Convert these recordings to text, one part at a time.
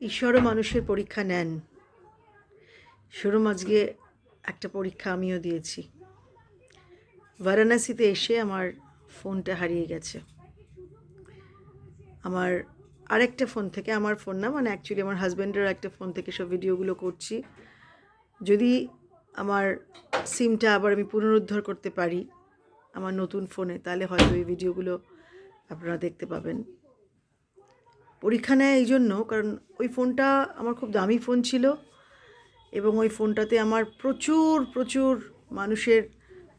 ঈশ্বরও মানুষের পরীক্ষা নেন। সেরম আজকে একটা পরীক্ষা আমিও দিয়েছি। বারাণসীতে এসে আমার ফোনটা হারিয়ে গেছে। আমার আরেকটা ফোন থেকে, আমার ফোন না মানে অ্যাকচুয়ালি আমার হাজব্যান্ডের একটা ফোন থেকে সব ভিডিওগুলো করছি। যদি আমার সিমটা আবার আমি পুনরুদ্ধার করতে পারি আমার নতুন ফোনে, তাহলে হয়তো এই ভিডিওগুলো আপনারা দেখতে পাবেন। পরীক্ষা নেয় এই জন্য, কারণ ওই ফোনটা আমার খুব দামি ফোন ছিল এবং ওই ফোনটাতে আমার প্রচুর প্রচুর মানুষের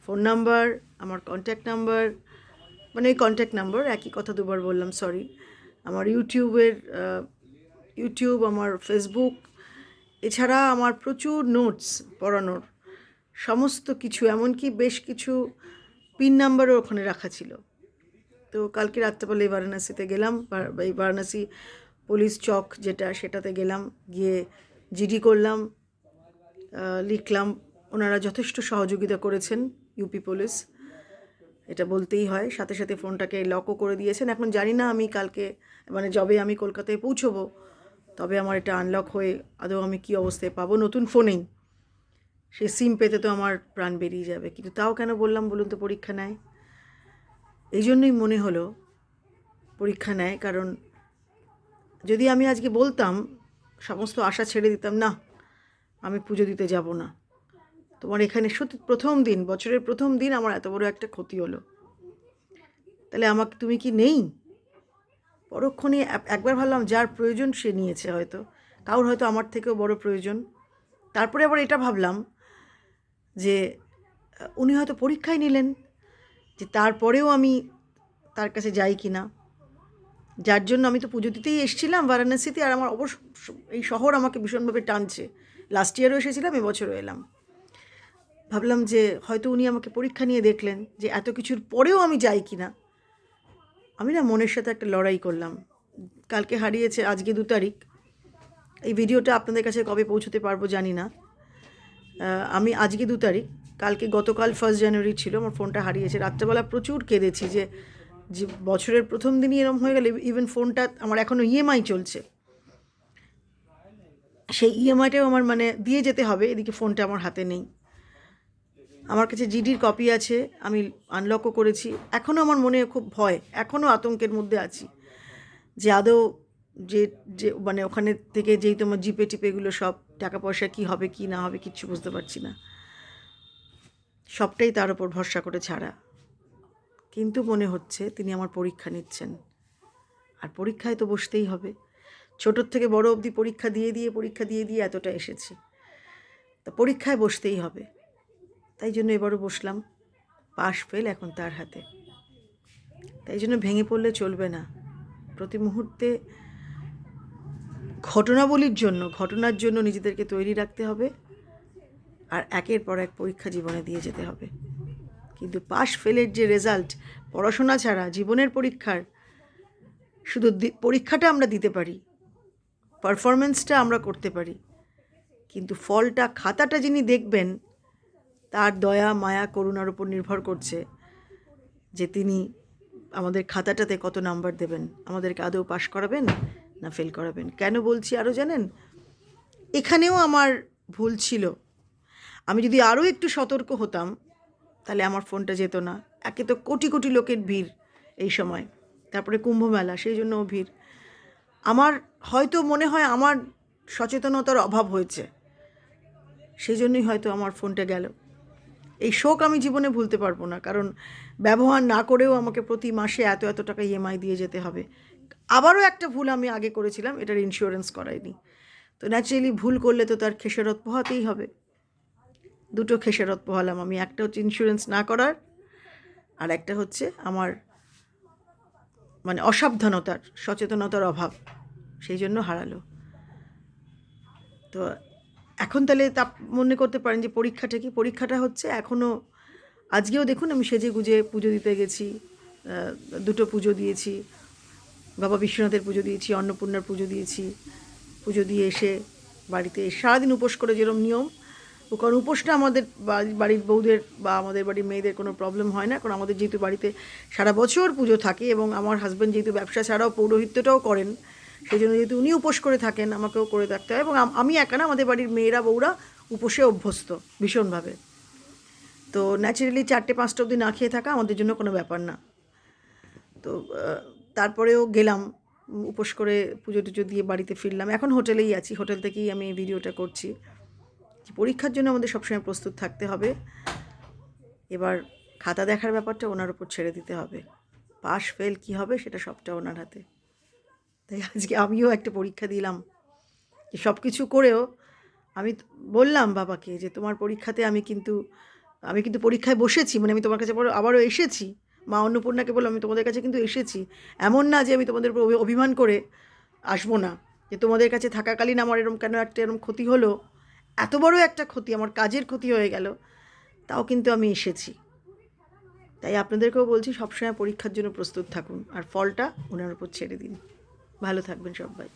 ফোন নাম্বার, আমার কন্ট্যাক্ট নাম্বার মানে ওই কন্ট্যাক্ট নাম্বার, একই কথা দুবার বললাম সরি আমার ইউটিউবের ইউটিউব, আমার ফেসবুক এছাড়া আমার প্রচুর নোটস পড়ানোর সমস্ত কিছু, এমনকি বেশ কিছু পিন নাম্বারও ওখানে রাখা ছিল। তো কালকে রাত্রেবেলা এই বারাণসীতে গেলাম। এই বারাণসী পুলিশ চক যেটা, সেটাতে গেলাম। গিয়ে জিডি করলাম লিখলাম। ওনারা যথেষ্ট সহযোগিতা করেছেন ইউপি পুলিশ। এটা বলতেই হয়। সাথে সাথে ফোনটাকে লকও করে দিয়েছেন। এখন জানি না আমি কালকে মানে যবে আমি কলকাতায় পৌঁছবো, তবে আমার এটা আনলক হয়ে আদৌ আমি কী অবস্থায় পাবো? নতুন ফোনেই সেই সিম পেতে তো আমার প্রাণ বেরিয়ে যাবে। কিন্তু তাও কেন বললাম বলুন তো পরীক্ষা নেয়। এই জন্যই মনে হলো পরীক্ষা নেয়, কারণ যদি আমি আজকে বলতাম, সমস্ত আশা ছেড়ে দিতাম, না, আমি পুজো দিতে যাব না। তোমার এখানে সত্যি প্রথম দিন, বছরের প্রথম দিন আমার এত বড় একটা ক্ষতি হলো। তাহলে আমাকে, তুমি কি নেই? পরক্ষণে একবার ভাবলাম, যার প্রয়োজন সে নিয়েছে হয়তো। কারোর হয়তো আমার থেকেও বড় প্রয়োজন। তারপরে আবার এটা ভাবলাম যে, উনি হয়তো পরীক্ষায় নিলেন। যে তারপরেও আমি তার কাছে যাই কি না যার জন্য আমি তো পুজো দিতেই এসেছিলাম বারাণসীতে আর আমার অবশ্য এই শহর আমাকে ভীষণভাবে টানছে। লাস্ট ইয়ারও এসেছিলাম, এবছরও এলাম। ভাবলাম যে হয়তো উনি আমাকে পরীক্ষা নিয়ে দেখলেন যে এত কিছুর পরেও আমি যাই কি না আমি না মনের সাথে একটা লড়াই করলাম। কালকে হারিয়েছে, আজকে দু তারিখ। এই ভিডিওটা আপনাদের কাছে কবে পৌঁছতে পারব জানি না। আমি আজকে দু তারিখ। কালকে গতকাল ফার্স্ট জানুয়ারি ছিল, আমার ফোনটা হারিয়েছে। রাত্রেবেলা প্রচুর কেঁদেছি যে যে বছরের প্রথম দিনই এরম হয়ে গেলে ইভেন ফোনটা আমার এখনও ইএমআই চলছে। সেই ইএমআইটাও আমার মানে দিয়ে যেতে হবে, এদিকে ফোনটা আমার হাতে নেই। আমার কাছে জিডির কপি আছে, আমি আনলকও করেছি। এখনও আমার মনে খুব ভয় এখনও আতঙ্কের মধ্যে আছি। যে আদৌ যে যে মানে ওখানে থেকে যেই তোমার জিপে টিপে এগুলো সব টাকা পয়সা কি হবে, কি না হবে, কিচ্ছু বুঝতে পারছি না। সবটাই তার উপর ভরসা করে ছাড়া। কিন্তু মনে হচ্ছে তিনি আমার পরীক্ষা নিচ্ছেন। আর পরীক্ষায় তো বসতেই হবে। ছোটোর থেকে বড় অবধি পরীক্ষা দিয়ে দিয়ে, পরীক্ষা দিয়ে দিয়ে এতটা এসেছি। তা পরীক্ষায় বসতেই হবে। তাই জন্য এবারও বসলাম। পাশ ফেল এখন তার হাতে। তাই জন্য ভেঙে পড়লে চলবে না। প্রতি মুহূর্তে ঘটনাবলীর জন্য, ঘটনার জন্য নিজেদেরকে তৈরি রাখতে হবে। আর একের পর এক পরীক্ষা জীবনে দিয়ে যেতে হবে। কিন্তু পাশ ফেলের যে রেজাল্ট পড়াশোনা ছাড়া জীবনের পরীক্ষার, শুধু পরীক্ষাটা আমরা দিতে পারি পারফরমেন্সটা আমরা করতে পারি। কিন্তু ফলটা, খাতাটা যিনি দেখবেন, তার দয়া, মায়া, করুণার উপর নির্ভর করছে যে তিনি আমাদের খাতাটাতে কত নাম্বার দেবেন। আমাদেরকে আদৌ পাশ করাবেন না ফেল করাবেন? কেন বলছি আরও জানেন? এখানেও আমার ভুল ছিল। আমি যদি আরও একটু সতর্ক হতাম, তাহলে আমার ফোনটা যেত না। একে তো কোটি কোটি লোকের ভিড় এই সময়। তারপরে কুম্ভমেলা, সেই জন্যও ভিড়। আমার হয়তো মনে হয় আমার সচেতনতার অভাব হয়েছে। সেই জন্যই হয়তো আমার ফোনটা গেল। এই শোক আমি জীবনে ভুলতে পারব না, কারণ ব্যবহার না করেও আমাকে প্রতি মাসে এত এত টাকা ইএমআই দিয়ে যেতে হবে। আবারও একটা ভুল আমি আগে করেছিলাম, এটার ইন্স্যুরেন্স করাইনি। তো ন্যাচারালি ভুল করলে তো তার খেসারত পোহাতেই হবে। দুটো খেসারত পোহালাম আমি, একটা হচ্ছে ইন্স্যুরেন্স না করার আর একটা হচ্ছে আমার মানে অসাবধানতার, সচেতনতার অভাব, সেই জন্য হারালো। তো এখন তাহলে তা মনে করতে পারেন যে পরীক্ষাটা কি? পরীক্ষাটা হচ্ছে এখনও আজকেও দেখুন আমি সেজে গুজে পুজো দিতে গেছি দুটো পুজো দিয়েছি, বাবা বিশ্বনাথের পুজো দিয়েছি, অন্নপূর্ণার পুজো দিয়েছি, পুজো দিয়ে এসে বাড়িতে সারাদিন উপোস করে যেরকম নিয়ম কারণ উপোসটা আমাদের বাড়ি- বাড়ির বউদের বা আমাদের বাড়ির মেয়েদের কোনো প্রবলেম হয় না, কারণ আমাদের যেহেতু বাড়িতে সারা বছর পুজো থাকে এবং আমার হাজব্যান্ড যেহেতু ব্যবসা ছাড়াও পৌরোহিত্যটাও করেন, সেই জন্য যেহেতু উনি উপোস করে থাকেন, আমাকেও করে থাকতে হয় এবং আমি একা না, আমাদের বাড়ির মেয়েরা, বউরা উপোসে অভ্যস্ত ভীষণভাবে। তো ন্যাচারালি চারটে পাঁচটা অবধি না খেয়ে থাকা আমাদের জন্য কোনো ব্যাপার না। তো তারপরেও গেলাম, উপোস করে পুজো টুজো দিয়ে বাড়িতে ফিরলাম। এখন হোটেলেই আছি হোটেল থেকেই আমি ভিডিওটা করছি। যে পরীক্ষার জন্য আমাদের সবসময় প্রস্তুত থাকতে হবে। এবার খাতা দেখার ব্যাপারটা ওনার উপর ছেড়ে দিতে হবে। পাস ফেল কী হবে সেটা সবটা ওনার হাতে। তাই আজকে আমিও একটা পরীক্ষা দিলাম। যে সব কিছু করেও আমি বললাম বাবাকে যে তোমার পরীক্ষাতে আমি কিন্তু আমি কিন্তু পরীক্ষায় বসেছি মানে আমি তোমার কাছে আবারও আবারও এসেছি। মা অন্নপূর্ণাকে বললাম, আমি তোমাদের কাছে কিন্তু এসেছি। এমন না যে আমি তোমাদের উপর অভিমান করে আসব না। যে তোমাদের কাছে থাকাকালীন আমার এরম কেন একটা এরম ক্ষতি হলো? এত বড় একটা ক্ষতি, আমার কাজের ক্ষতি হয়ে গেল, তাও কিন্তু আমি এসেছি। তাই আপনাদেরকেও বলছি, সবসময় পরীক্ষার জন্য প্রস্তুত থাকুন, আর ফলটা ওনার উপর ছেড়ে দিন। ভালো থাকবেন সবাই।